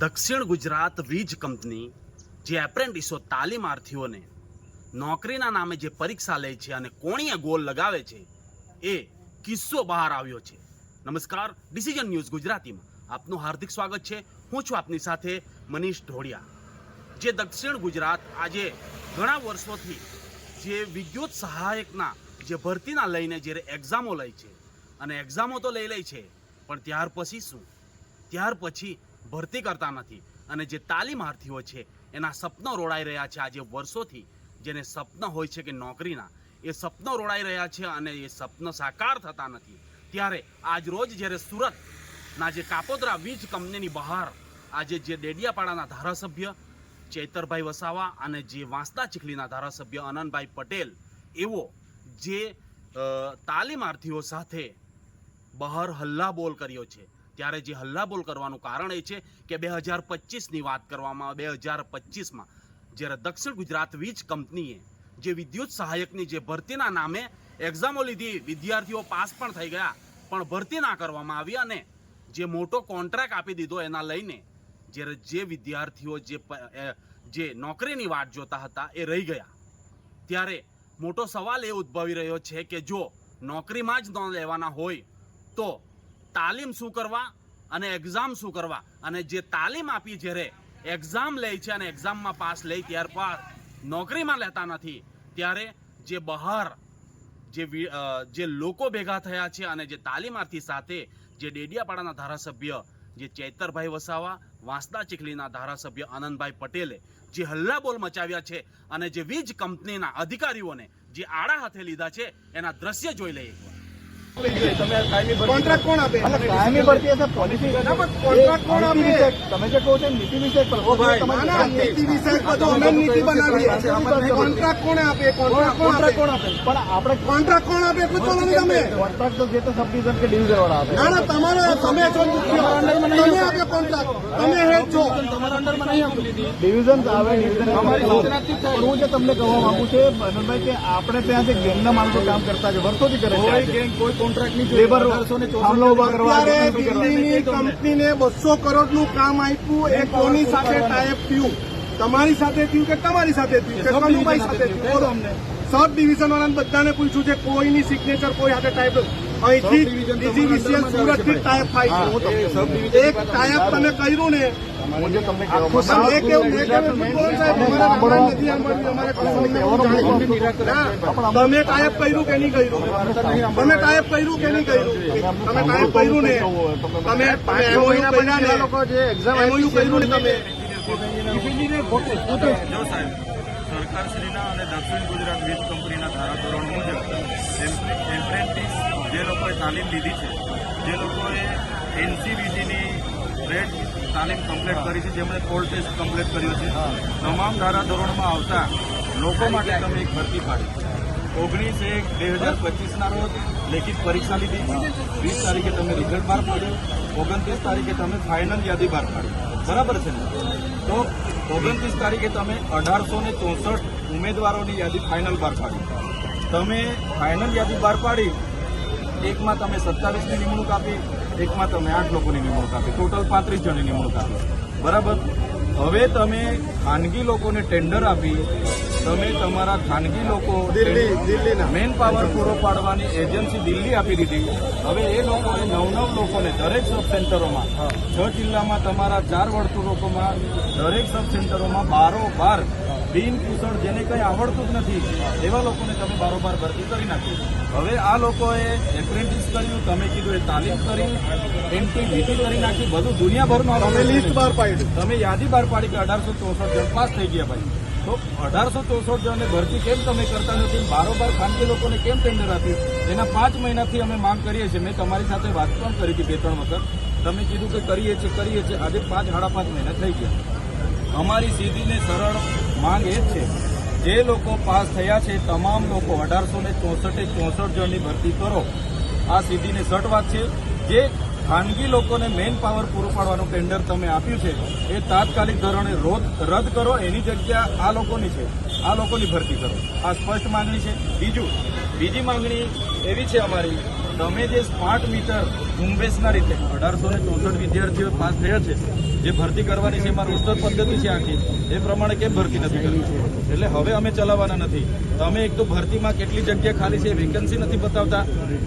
દક્ષિણ ગુજરાત વીજ કંપની જે એપ્રેન્ટિસો તાલીમાર્થીઓને નોકરીના નામે જે પરીક્ષા લે છે અને કોણીએ ગોલ લગાવે છે, એ કિસ્સો બહાર આવ્યો છે. નમસ્કાર ડિસિઝન ન્યૂઝ ગુજરાતીમાં. આપનું હાર્દિક સ્વાગત છે. હું છું આપની સાથે મનીષ ઢોળિયા. જે દક્ષિણ ગુજરાત આજે ઘણા વર્ષોથી જે વિદ્યુત સહાયકના જે ભરતીના લઈને જ્યારે એક્ઝામો લે છે, અને એક્ઝામો તો લઈ લે છે, પણ ત્યાર પછી શું? ત્યાર પછી ભરતી કરતા નથી. અને જે તાલીમાર્થીઓ છે, એના સપનો રોડાઈ રહ્યા છે આજે વર્ષોથી. જેને સપના હોય છે કે નોકરીના, એ સપનો રોડાઈ રહ્યા છે અને એ સપનો સાકાર થતા નથી. ત્યારે આજ રોજ જ્યારે સુરતના જે કાપોદરા વીજ કંપનીની બહાર આજે જે ડેડિયાપાડાના ધારાસભ્ય ચૈતરભાઈ વસાવા અને જે વાંસદા ચીખલીના ધારાસભ્ય અનંતભાઈ પટેલ, એવો જે તાલીમાર્થીઓ સાથે બહાર હલ્લાબોલ કર્યો છે. ત્યારે જે હલ્લાબોલ કરવાનું કારણ એ છે કે બે હજાર પચીસની વાત કરવામાં બે હજાર પચીસમાં જ્યારે દક્ષિણ ગુજરાત વીજ કંપનીએ જે વિદ્યુત સહાયકની જે ભરતીના નામે એક્ઝામો લીધી, વિદ્યાર્થીઓ પાસ પણ થઈ ગયા, પણ ભરતી ના કરવામાં આવી અને જે મોટો કોન્ટ્રાક્ટ આપી દીધો એના લઈને જ્યારે જે વિદ્યાર્થીઓ જે જે નોકરીની વાટ જોતા હતા એ રહી ગયા. ત્યારે મોટો સવાલ એ ઉદ્ભવી રહ્યો છે કે જો નોકરીમાં જ ન લેવાના હોય તો તાલીમ શું કરવા અને એક્ઝામ શું કરવા? અને જે તાલીમ આપી જ્યારે એક્ઝામ લે છે અને એક્ઝામમાં પાસ લે ત્યાર બાદ નોકરીમાં લેતા નથી, ત્યારે જે બહાર જે જે લોકો ભેગા થયા છે અને જે તાલીમાર્થી સાથે જે ડેડિયાપાડાના ધારાસભ્ય જે ચૈતરભાઈ વસાવા, વાંસદા ચીખલીના ધારાસભ્ય આનંદભાઈ પટેલે જે હલ્લાબોલ મચાવ્યા છે અને જે વીજ કંપનીના અધિકારીઓને જે આડા હાથે લીધા છે, એના દ્રશ્ય જોઈ લઈએ. કોન્ટ્રાક્ટ કોણ આપે? કાયમી ભરતી હશે પોલિસી કોન્ટ્રાક્ટ કોણ આપે? તમે જે કહો છો નીતિ વિષયક પર ના, ના, નીતિ વિષયક બધું અમે નીતિ બનાવીએ. કોન્ટ્રાક્ટ કોણે આપે? કોન્ટ્રાક્ટ કોણ આપે? કોન્ટ્રાક્ટ કોણ આપે? પણ આપણે કોન્ટ્રાક્ટ કોણ આપે? એટલું બોલો ને તમે. કોન્ટ્રાક્ટ તો જે તે સબ ડિવિઝન કે ડિવિઝન વાળા આપે. ના ના તમારે તમે છો તમે આપે. કોન્ટ્રાક્ટ. તમે હેડ છો. તમારા અંડરમાં નહીં આપું. ડિવિઝન આવે ડિવિઝન હું જે તમને કહેવા માંગુ છું મનોજભાઈ કે આપણે ત્યાં જે ગેંગના માણસો કામ કરતા છે વર્ષોથી કરે છે કોઈ કોન્ટ્રાક્ટ ને લેબર થાંભલા ઊભા કરવા. દિલ્હીની કંપનીને બસો કરોડનું કામ આપ્યું એ કોની સાથે ટાઈપ થયું? તમારી સાથે થયું કે તમારી સાથે થયું? કે કનુભાઈ સાથે થયું? સબ ડિવિઝન વાળાને બધાને પૂછ્યું છે કોઈની સિગ્નેચર કોઈ સાથે ટાઈપ અહીંથી ડીજીવીસીએલ સુરતથી ટાઈપ થાય છે એક ટાઈપ તમે કર્યું ને તમે ટાઈપ કર્યું કે નહીં કર્યું? તમે ટાઈપ કર્યું કે નહીં કર્યું? તમે ટાઈપ કર્યું ને તમે એમઓયુ કર્યા ને લોકો જે એક્ઝામ MOU કર્યું ને તમે? જો સાહેબ સરકારશ્રીના અને દક્ષિણ ગુજરાત વીજ કંપનીના ધારાધોરણ મુજબ એમ્પ્રે- એપ્રેન્ટિસ જે લોકોએ તાલીમ લીધી છે, જે લોકોએ એનસીવીટીની ટ્રેડ તાલીમ કમ્પ્લીટ કરી છે, જેમણે કોલ્ડ ટેસ્ટ કમ્પ્લીટ કર્યો છે, તમામ ધારાધોરણમાં આવતા લોકો માટે તમે એક ભરતી પાડી ઓગણીસ એક બે હજાર પચીસના રોજ લેખિત પરીક્ષા લીધી વીસ તારીખે તમે રિઝલ્ટ બહાર પાડ્યું, ઓગણત્રીસ તારીખે તમે ફાઇનલ યાદી બહાર પાડી. બરાબર છે ને? તો ઓગણત્રીસ તારીખે તમે અઢારસો ને ચોસઠ ઉમેદવારોની યાદી ફાઇનલ બહાર પાડી. તમે ફાઇનલ યાદી બહાર પાડી એકમાં તમે સત્તાવીસની નિમણૂક આપી, એકમાં તમે આઠ લોકોની નિમણૂક આપી. ટોટલ પાંત્રીસ જણની નિમણૂક આપી. બરાબર? હવે તમે ખાનગી લોકોને ટેન્ડર આપી તમે તમારા ખાનગી લોકો દિલ્હી દિલ્હીના. મેન પાવર પૂરો પાડવાની એજન્સી દિલ્હી આપી દીધી. હવે એ લોકોને નવ નવ લોકોને દરેક સબ સેન્ટરોમાં છ જિલ્લામાં તમારા ચાર વર્તુળોમાં દરેક સબ સેન્ટરોમાં બારોબાર બિનકુશળ જેને કંઈ આવડતું જ નથી એવા લોકોને તમે બારોબાર ભરતી કરી નાખી. હવે આ લોકોએ એપ્રેન્ટિસ કર્યું તમે કીધું એ તાલીમ કરી એન્ટ્રી વિધિ કરી નાખી બધું દુનિયાભરનું તમે લિસ્ટ બહાર પાડ્યું. તમે યાદી બહાર પાડી કે અઢારસો ચોસઠ જણ પાસ થઈ ગયા ભાઈ. તો અઢારસો ચોસઠ જણને ભરતી કેમ તમે કરતા નથી? બારોબાર ખાનગી લોકોને કેમ ટેન્ડર આપ્યું? એના પાંચ મહિનાથી અમે માંગ કરીએ છીએ. મેં તમારી સાથે વાત પણ કરી હતી બે ત્રણ વખત. તમે કીધું કે કરીએ છીએ કરીએ છીએ. આજે પાંચ સાડા પાંચ મહિના થઈ ગયા. અમારી સીધી ને સરળ માંગ એ જ છે. જે લોકો પાસ થયા છે, તમામ લોકો અઢારસો ને ચોસઠે ચોસઠ જણની ભરતી કરો. આ સીધી ને સટ વાત છે. જે ખાનગી લોકોને મેન પાવર પૂરું પાડવાનું ટેન્ડર તમે આપ્યું છે, એ તાત્કાલિક ધોરણે રદ કરો, એની જગ્યા આ લોકોની છે. આ લોકોની ભરતી કરો. આ સ્પષ્ટ માંગણી છે. બીજું, બીજી માંગણી એવી છે અમારી તમે જે સ્માર્ટ મીટર ઝુંબેશના રીતે અઢારસો ને ચોસઠ વિદ્યાર્થીઓ પાસ થયા છે, જે ભરતી કરવાની છે, એમાં રોસ્ટર પદ્ધતિ છે આખી, એ પ્રમાણે કેમ ભરતી નથી કરી એટલે હવે અમે ચલાવવાના નથી. તમે એક તો ભરતીમાં કેટલી જગ્યા ખાલી છે વેકન્સી નથી બતાવતા.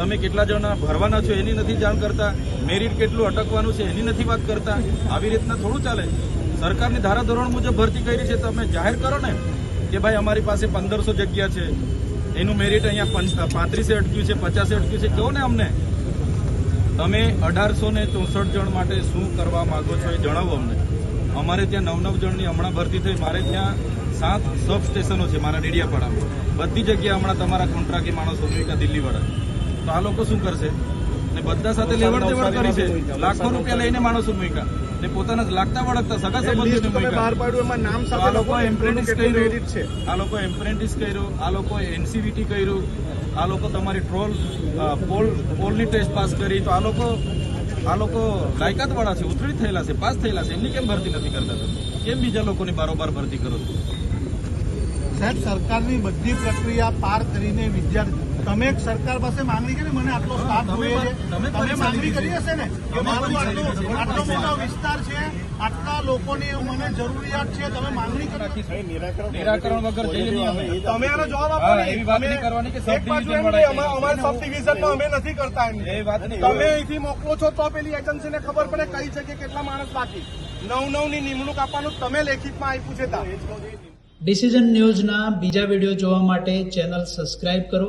તમે કેટલા જણા ભરવાના છો એની નથી જાણ કરતા. મેરિટ કેટલું અટકવાનું છે એની નથી વાત કરતા. આવી રીતના થોડું ચાલે. સરકારની ધારાધોરણ મુજબ ભરતી કરી છે તમે જાહેર કરો ને કે ભાઈ અમારી પાસે પંદરસો જગ્યા છે. એનું મેરિટ અહીંયા પાંત્રીસે અટક્યું છે, પચાસે અટક્યું છે. કહો ને અમને. તમે અઢારસો ને ચોસઠ જણ માટે શું કરવા માગો છો એ જણાવો અમને. અમારે ત્યાં નવ નવ જણની હમણાં ભરતી થઈ. મારે ત્યાં સાત સબ સ્ટેશનો છે મારા ડેડિયાપાડામાં. બધી જગ્યાએ હમણાં તમારા કોન્ટ્રાક્ટી માણસો અમેરિકા, દિલ્હીવાળા. તો આ લોકો શું કરશે? ને બધા સાથે લેવડ દેવડ કરી છે. લાખો રૂપિયા લઈને માણસો મૂક્યા. ને પોતાના લાગતા વળગતા સગા સંબંધીઓને બહાર પાડ્યું એમાં નામ તો આ લોકો લોકો એમ્પ્રેન્ટિસ છે કર્યું. આ લોકો એમ્પ્રેન્ટિસ કર્યું. આ લોકો એનસીવીટી કર્યું. આ લોકો તમારી ટ્રોલ પોલ પોલની ટેસ્ટ પાસ કરી. તો આ લોકો આ લોકો લાયકાત વાળા છે ઉતરી થયેલા છે પાસ થયેલા છે. એમની કેમ ભરતી નથી કરતા કેમ બીજા લોકોની બારોબાર ભરતી કરો છો? સાહેબ સરકારની બધી પ્રક્રિયા પાર કરીને વિદ્યાર્થી તમે એક સરકાર પાસે માંગણી કરી મને આટલો સ્ટાફ તમે જોઈએ છે. તમે તમે માંગણી કરી હશે ને? કે મારો આટલો આટલો મોટો વિસ્તાર છે આટલા લોકોની મને જરૂરિયાત છે તમે માંગણી કરી નિરાકરણ વગર તમે આનો જવાબ આપો ને. એવી વાત નહીં કરવાની કે એક બાજુ એમ અમારા સબ ડિવિઝનમાં અમે નથી કરતા એમ. એ વાત નહીં. તમે અહીંથી મોકલો છો તો પેલી એજન્સીને ખબર પડે કઈ છે કે કેટલા માણસ બાકી. નવ નવની નિમણૂક આપવાનું તમે લેખિતમાં આપ્યું છે તા ડિસિઝન ન્યૂઝના બીજા વીડિયો જોવા માટે ચેનલ સબસ્ક્રાઇબ કરો.